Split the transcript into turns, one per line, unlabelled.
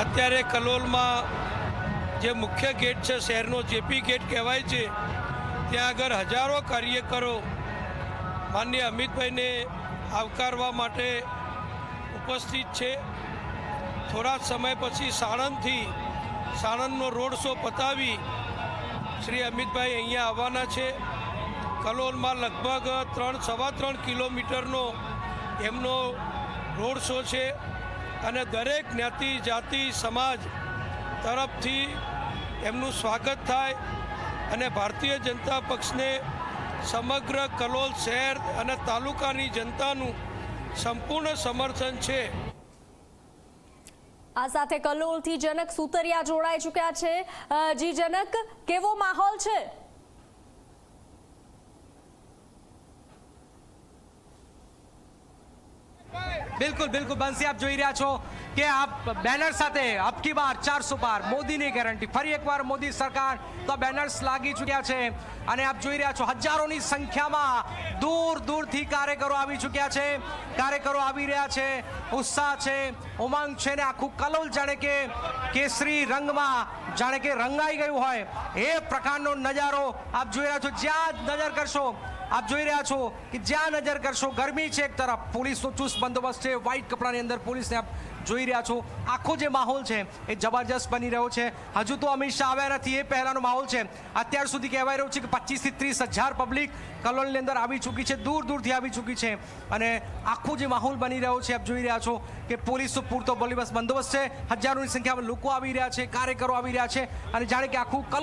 અત્યારે કલોલમાં જે મુખ્ય ગેટ છે, શહેરનો જેપી ગેટ કહેવાય છે, ત્યાં આગળ હજારો કાર્યકરો માન્ય અમિતભાઈને આવકારવા માટે ઉપસ્થિત છે. થોડા સમય પછી સાણંદથી સાણંદનો રોડ શો પતાવી શ્રી અમિતભાઈ અહીંયા આવવાના છે. કલોલમાં લગભગ ત્રણ, સવા ત્રણ કિલોમીટરનો એમનો રોડ શો છે. અને દરેક જ્ઞાતિ, જાતિ, સમાજ તરફથી એમનું સ્વાગત થાય અને ભારતીય જનતા પક્ષને સમગ્ર કલોલ શહેર અને તાલુકાની જનતાનું સંપૂર્ણ સમર્થન છે.
આ સાથે કલોલથી જનક સુતરિયા જોડાઈ ચૂક્યા છે. જી જનક, કેવો માહોલ છે?
બિલકુલ બિલકુલ. બંસી, આપ જોઈ રહ્યા છો કે આપ બેનર સાથે અબકી બાર, ચારસો બાર. મોદીની ગેરંટી. ફરી એકવાર મોદી સરકાર તો બેનર્સ લાગી ચૂક્યા છે અને આપ જોઈ રહ્યા છો હજારોની સંખ્યામાં દૂર દૂરથી કાર્યકરો આવી ચૂક્યા છે. કાર્યકરો આવી રહ્યા છે. ઉત્સાહ છે. ઉમંગ છે ને આખું કલોલ જાણે કે કેસરી રંગમાં, જાણે કે રંગાઈ ગયું હોય. એ પ્રકારનો નજારો આપ જોઈ રહ્યા છો. જ્યાં નજર કરશો આપ જોઈ રહ્યા છો કે જ્યાં નજર કરશો, ગરમી છે એક તરફ. પોલીસનો ચુસ્ત બંદોબસ્ત છે વ્હાઇટ કપડાની અંદર પોલીસને આપ જોઈ રહ્યા છો. આખો જે માહોલ છે એ જબરજસ્ત બની રહ્યો છે. હજુ તો અમિત શાહ આવ્યા નથી, એ પહેલાંનો માહોલ છે. અત્યાર સુધી કહેવાય રહ્યું છે કે પચીસથી ત્રીસ હજાર પબ્લિક કલોલની અંદર આવી ચૂકી છે, દૂર દૂરથી આવી ચૂકી છે. અને આખો જે માહોલ બની રહ્યો છે, આપ જોઈ રહ્યા છો કે પોલીસનો પૂરતો બંદોબસ્ત છે. હજારોની સંખ્યામાં લોકો આવી રહ્યા છે, કાર્યકરો આવી રહ્યા છે. અને જાણે કે આખું કલોલ